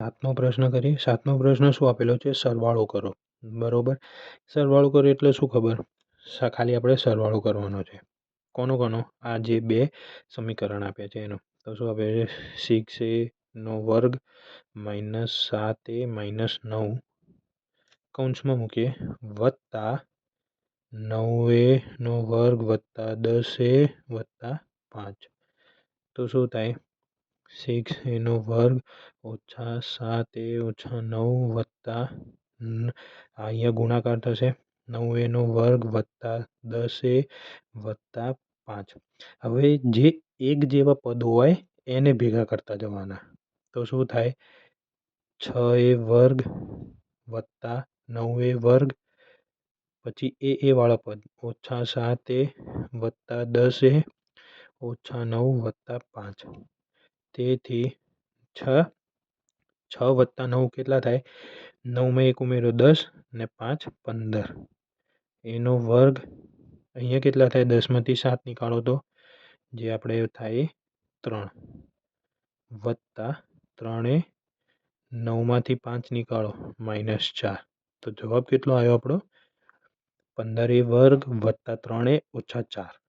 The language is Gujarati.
સાતમો પ્રશ્ન કરીએ. સાતમો પ્રશ્ન શું આપેલો છે? સરવાળો કરો. બરોબર? સરવાળો કરો એટલે શું ખબર? ખાલી આપણે સરવાળો કરવાનો છે. કોનો કોનો? આ જે બે સમીકરણ આપ્યા છે એનો. તો શું આપે છે? સિક્સ એ નો વર્ગ માઇનસ સાત એ માઇનસ નવ કૌંસમાં મૂકીએ. વત્તા નવ એનો વર્ગ વત્તા દસ એ વત્તા પાંચ. તો શું થાય? સિક્સ એનો વર્ગ ઓછા સાત એ ઓછા નવ વત્તા અહીંયા ગુણાકાર થશે નવ એનો વર્ગ વત્તા દસ એ વત્તા પાંચ હવે જે એક જેવા પદો હોય એને ભેગા કરતા જવાના તો શું થાય છ એ વર્ગ વત્તા નવ એ વર્ગ પછી એ એ વાળા પદ ઓછા સાત એ વત્તા દસ એ ઓછા નવ વત્તા પાંચ તેથી છ છ વત્તા નવ કેટલા થાય? નવમાં એક ઉમેરો દસ ને પાંચ પંદર. એનો વર્ગ અહીંયા કેટલા થાય? દસમાંથી સાત નીકાળો તો જે આપણે થાય ત્રણ. વત્તા ત્રણે નવમાંથી પાંચ નીકાળો માઇનસ ચાર. તો જવાબ કેટલો આવ્યો આપણો? પંદર વર્ગ વત્તા ત્રણે ઓછા ચાર.